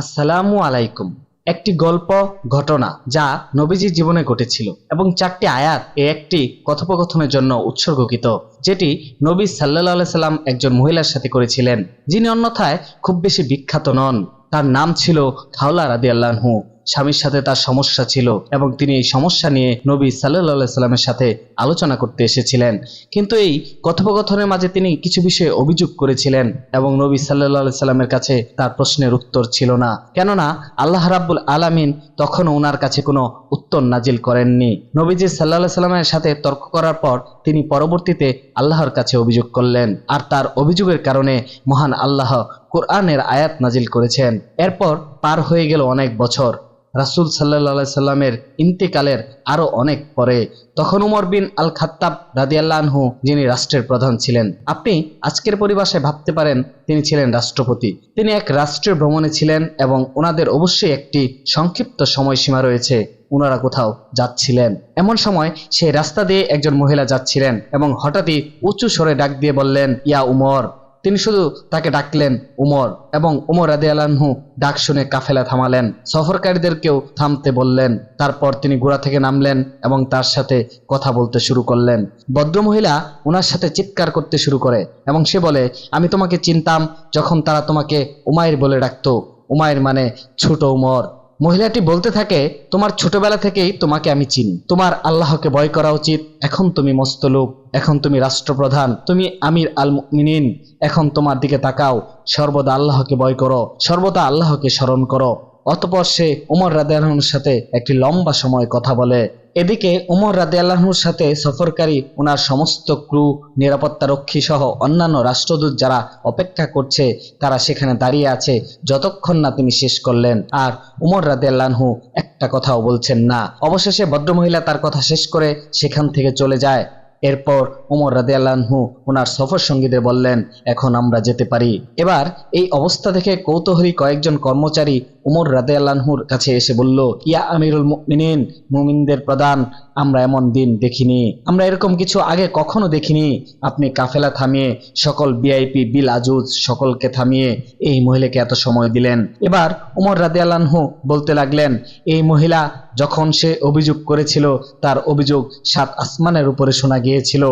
আসসালামু আলাইকুম। একটি গল্প, ঘটনা যা নবীজির জীবনে ঘটেছিল এবং চারটি আয়াত এ একটি কথোপকথনের জন্য উৎসর্গকৃত, যেটি নবী সাল্লাহ সাল্লাম একজন মহিলার সাথে করেছিলেন, যিনি অন্যথায় খুব বেশি বিখ্যাত নন। তার নাম ছিল খাওলা রাদি আল্লাহু স্বামীর সাথে তার সমস্যা ছিল এবং তিনি এই সমস্যা নিয়ে নবী সাল্লাহ সাল্লামের সাথে আলোচনা করতে এসেছিলেন। কিন্তু এই কথোপকথনের মাঝে তিনি কিছু বিষয়ে অভিযোগ করেছিলেন এবং নবী সাল্লাহ সাল্লামের কাছে তার প্রশ্নের উত্তর ছিল না। কেননা আল্লাহ রাব্বুল আলামিন তখনও ওনার কাছে কোনো উত্তর নাজিল করেননি। নবীজি সাল্লাহ সাল্লামের সাথে তর্ক করার পর তিনি পরবর্তীতে আল্লাহর কাছে অভিযোগ করলেন আর তার অভিযোগের কারণে মহান আল্লাহ কোরআনের আয়াত নাজিল করেছেন। এরপর পার হয়ে গেল অনেক বছর। রাসুল সাল্লাহ সাল্লামের ইন্তেকালের আরও অনেক পরে তখন উমর বিন আল খাত্তাব রাদিয়াল্লাহু যিনি রাষ্ট্রের প্রধান ছিলেন। আপনি আজকের পরিভাষায় ভাবতে পারেন, তিনি ছিলেন রাষ্ট্রপতি। তিনি এক রাষ্ট্রের ভ্রমণে ছিলেন এবং ওনাদের অবশ্যই একটি সংক্ষিপ্ত সময়সীমা রয়েছে। ওনারা কোথাও যাচ্ছিলেন। এমন সময় সেই রাস্তা দিয়ে একজন মহিলা যাচ্ছিলেন এবং হঠাৎই উঁচু স্বরে ডাক দিয়ে বললেন, ইয়া উমর। তিনি শুধু তাকে ডাকলেন উমর এবং উমর রাদে আলাহু ডাক শুনে কাফেলা থামালেন। সফরকারীদেরকেও থামতে বললেন। তারপর তিনি ঘোড়া থেকে নামলেন এবং তার সাথে কথা বলতে শুরু করলেন। ভদ্রমহিলা ওনার সাথে চিৎকার করতে শুরু করে এবং সে বলে, আমি তোমাকে চিনতাম যখন তারা তোমাকে উমায়ের বলে ডাকতো। উমায়ের মানে ছোট উমর। মহিলাটি বলতে থাকে, তোমার ছোটবেলা থেকেই তোমাকে আমি চিনি। তোমার আল্লাহকে ভয় করা উচিত। এখন তুমি মস্ত লোক। এখন তুমি রাষ্ট্রপ্রধান। তুমি আমির আল মিনিন এখন তোমার দিকে তাকাও। সর্বদা আল্লাহকে ভয় করো। সর্বদা আল্লাহকে স্মরণ করো। অতপর সে উমর রাদে সাথে একটি লম্বা সময় কথা বলে। এদিকে উমর রাদে আল্লাহর সাথে সফরকারী ওনার সমস্ত ক্রু, নিরাপত্তারক্ষী সহ অন্যান্য রাষ্ট্রদূত যারা অপেক্ষা করছে, তারা সেখানে দাঁড়িয়ে আছে যতক্ষণ না তিনি শেষ করলেন। আর উমর রাদে আল্লাহু একটা কথাও বলছেন না। অবশেষে ভদ্রমহিলা তার কথা শেষ করে সেখান থেকে চলে যায়। এরপর উমর রাদে আল্লাহু ওনার সফর সঙ্গীদের বললেন, এখন আমরা যেতে পারি। এবার এই অবস্থা দেখে কৌতূহলী কয়েকজন কর্মচারী উমর রাদে আল্লাহুর কাছে এসে বলল, ইয়া আমিরুল মিনিন মুমিনদের প্রধান আমরা এমন দিন দেখিনি। আমরা এরকম কিছু আগে কখনো দেখিনি। আপনি কাফেলা থামিয়ে, সকল বিআইপি বিল আজুজ সকলকে থামিয়ে এই মহিলাকে এত সময় দিলেন। এবার উমর রাদে আল্লাহু বলতে লাগলেন, এই মহিলা যখন সে অভিযোগ করেছিল, তার অভিযোগ সাত আসমানের উপরে শোনা গিয়েছিল।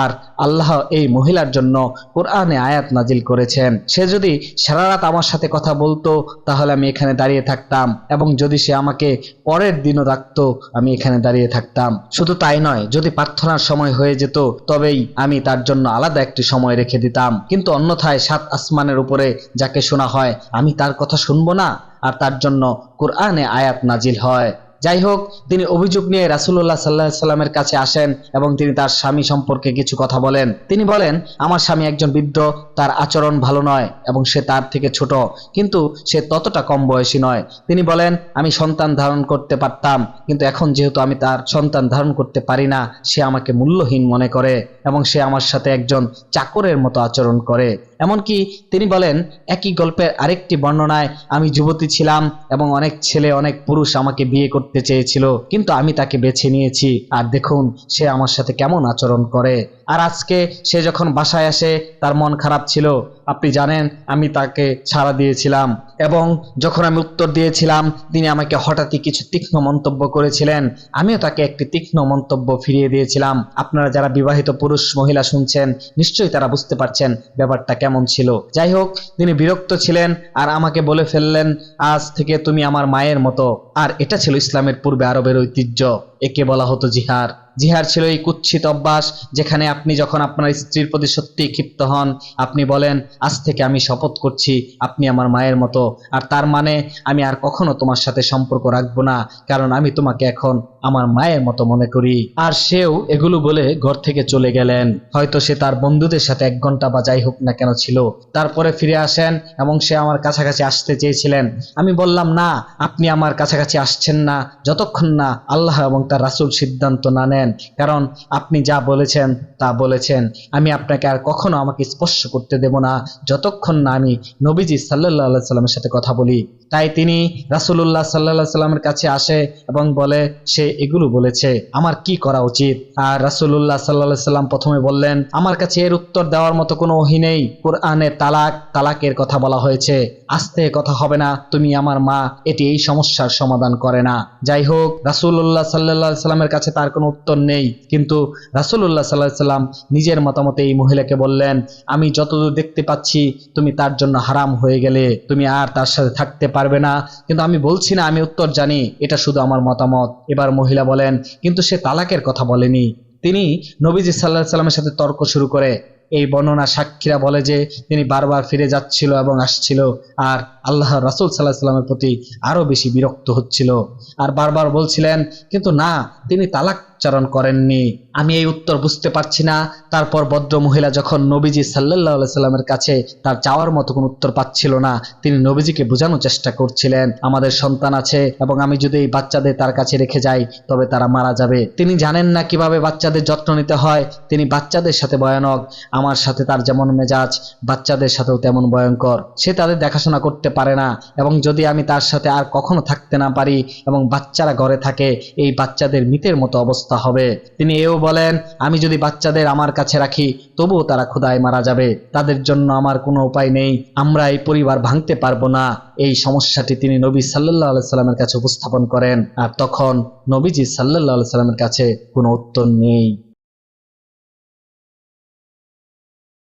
আর আল্লাহ এই মহিলার জন্য কোরআনে আয়াত নাজিল করেছেন। সে যদি সারা রাত আমার সাথে কথা বলতো, তাহলে আমি এখানে দাঁড়িয়ে থাকতাম। এবং যদি সে আমাকে পরের দিনও রাখতো, আমি এখানে দাঁড়িয়ে থাকতাম। শুধু তাই নয়, যদি প্রার্থনার সময় হয়ে যেত, তবেই আমি তার জন্য আলাদা একটি সময় রেখে দিতাম। কিন্তু অন্যথায় সাত আসমানের উপরে যাকে শোনা হয়, আমি তার কথা শুনব না, আর তার জন্য কোরআনে আয়াত নাজিল হয়। যাই হোক তিনি অভিযোগ নিয়ে রাসুল্লাহ সাল্লাহ সাল্লামের কাছে আসেন এবং তিনি তার স্বামী সম্পর্কে কিছু কথা বলেন। তিনি বলেন, আমার স্বামী একজন বৃদ্ধ, তার আচরণ ভালো নয় এবং সে তার থেকে ছোট, কিন্তু সে ততটা কম বয়সী নয়। তিনি বলেন, আমি সন্তান ধারণ করতে পারতাম, কিন্তু এখন যেহেতু আমি তার সন্তান ধারণ করতে পারি না, সে আমাকে মূল্যহীন মনে করে এবং সে আমার সাথে একজন চাকরের মতো আচরণ করে। এমনকি তিনি বলেন, একই গল্পের আরেকটি বর্ণনায়, আমি যুবতী ছিলাম এবং অনেক ছেলে, অনেক পুরুষ আমাকে বিয়ে করতে চেয়েছিল, কিন্তু আমি তাকে বেছে নিয়েছি। আর দেখুন, সে আমার সাথে কেমন আচরণ করে। আর আজকে সে যখন বাসায় আসে, তার মন খারাপ ছিল। আপনি জানেন, আমি তাকে ছাড়া দিয়েছিলাম এবং যখন আমি উত্তর দিয়েছিলাম, তিনি আমাকে হঠাৎই কিছু তীক্ষ্ণ মন্তব্য করেছিলেন। আমিও তাকে একটি তীক্ষ্ণ মন্তব্য ফিরিয়ে দিয়েছিলাম। আপনারা যারা বিবাহিত পুরুষ, মহিলা শুনছেন, নিশ্চয়ই তারা বুঝতে পারছেন ব্যাপারটা কেমন ছিল। যাই হোক, তিনি বিরক্ত ছিলেন আর আমাকে বলে ফেললেন, আজ থেকে তুমি আমার মায়ের মতো। আর এটা ছিল ইসলামের পূর্বে আরবের ঐতিহ্য। একে বলা হতো জিহার জিহার ছিল এই কুৎসিত অভ্যাস যেখানে আপনি যখন আপনার স্ত্রীর প্রতি সত্যি ক্ষিপ্ত হন, আপনি বলেন, আজ থেকে আমি শপথ করছি, আপনি আমার মায়ের মতো। আর তার মানে আমি আর কখনো তোমার সাথে সম্পর্ক রাখব না, কারণ আমি তোমাকে এখন আমার মায়ের মতো মনে করি। আর সেও এগুলো বলে ঘর থেকে চলে গেলেন। হয়তো সে তার বন্ধুদের সাথে এক ঘণ্টা বা যাই হোক না কেন ছিল। তারপরে ফিরে আসেন এবং সে আমার কাছাকাছি আসতে চেয়েছিলেন। আমি বললাম, না, আপনি আমার কাছাকাছি আসছেন না। যতক্ষণ না আল্লাহ এবং তার রাসুল সিদ্ধান্ত না নেন করেন কারণ আপনি যা বলেছেন তা বলেছেন। আমি আপনাকে আর কখনো আমাকে স্পর্শ করতে দেব না। যতক্ষণ না আমি নবীজি সাল্লাহ সাল্লামের সাথে কথা বলি। তাই তিনি রাসুলুল্লাহ সাল্লাহ সাল্লামের কাছে আসে এবং বলে, সে এগুলো বলেছে, আমার কি করা উচিত? আর রাসুলুল্লাহ সাল্লাহ সাল্লাম প্রথমে বললেন, আমার কাছে এর উত্তর দেওয়ার মতো কোনো ওহি নেই। কোরআনে তালাক, তালাকের কথা বলা হয়েছে। আস্তে কথা হবে না, তুমি আমার মা, এটি এই সমস্যার সমাধান করে না। যাই হোক রাসুল্লাহ সাল্লাহ সাল্লামের কাছে তার কোনো উত্তর নেই। কিন্তু রাসুল্লাহ সাল্লাহ সাল্লাম নিজের মতামতে এই মহিলাকে বললেন, আমি যতদূর দেখতে পাচ্ছি, তুমি তার জন্য হারাম হয়ে গেলে তুমি আর তার সাথে থাকতে পারবে না। কিন্তু আমি বলছি না, আমি উত্তর জানি, এটা শুধু আমার মতামত। এবার মহিলা বলেন, কিন্তু সে তালাকের কথা বলেনি। তিনি নবীজি সাল্লাহ সাল্লামের সাথে তর্ক শুরু করে এই বর্ণনা সাক্ষীরা বলে যে তিনি বারবার ফিরে যাচ্ছিল এবং আসছিল আর আল্লাহ রাসুল সাল্লাহ সাল্লামের প্রতি আরও বেশি বিরক্ত হচ্ছিল। আর বারবার বলছিলেন, কিন্তু না, তিনি তালাক চারণ করেননি। আমি এই উত্তর বুঝতে পারছি না। তারপর ভদ্র মহিলা যখন নবীজি সাল্লাহ সাল্লামের কাছে তার চাওয়ার মতো কোনো উত্তর পাচ্ছিল না, তিনি নবীজিকে বোঝানোর চেষ্টা করছিলেন, আমাদের সন্তান আছে এবং আমি যদি এই বাচ্চাদের তার কাছে রেখে যাই, তবে তারা মারা যাবে। তিনি জানেন না কীভাবে বাচ্চাদের যত্ন নিতে হয়। তিনি বাচ্চাদের সাথে ভয়ানক, আমার সাথে তার যেমন মেজাজ, বাচ্চাদের সাথেও তেমন ভয়ঙ্কর। সে তাদের দেখাশোনা করতে পারে না এবং যদি আমি তার সাথে আর কখনো থাকতে না পারি এবং বাচ্চারা ঘরে থাকে, এই বাচ্চাদের মৃতের মতো অবস্থা হবে। তিনি এও বলেন, আমি যদি বাচ্চাদের আমার কাছে রাখি, তবুও তারা ক্ষুদায় মারা যাবে। তাদের জন্য আমার কোনো উপায় নেই। আমরা এই পরিবার ভাঙতে পারব না। এই সমস্যাটি তিনি নবী সাল্লাহ সাল্লামের কাছে উপস্থাপন করেন। আর তখন নবীজি সাল্লাহ সাল্লামের কাছে কোনো উত্তর নেই।